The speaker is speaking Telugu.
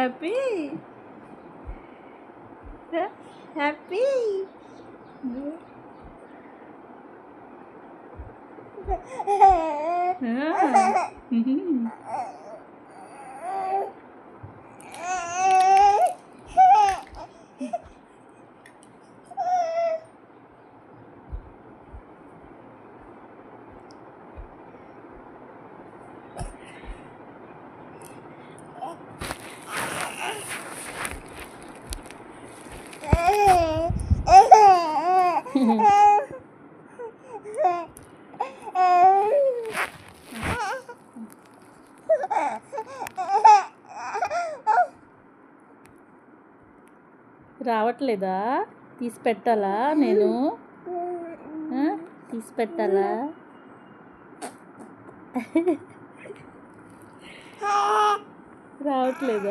happy? Happy? huh? రావట్లేదా? తీసి పెట్టాలా నేను? తీసి పెట్టాలా రావట్లేదా?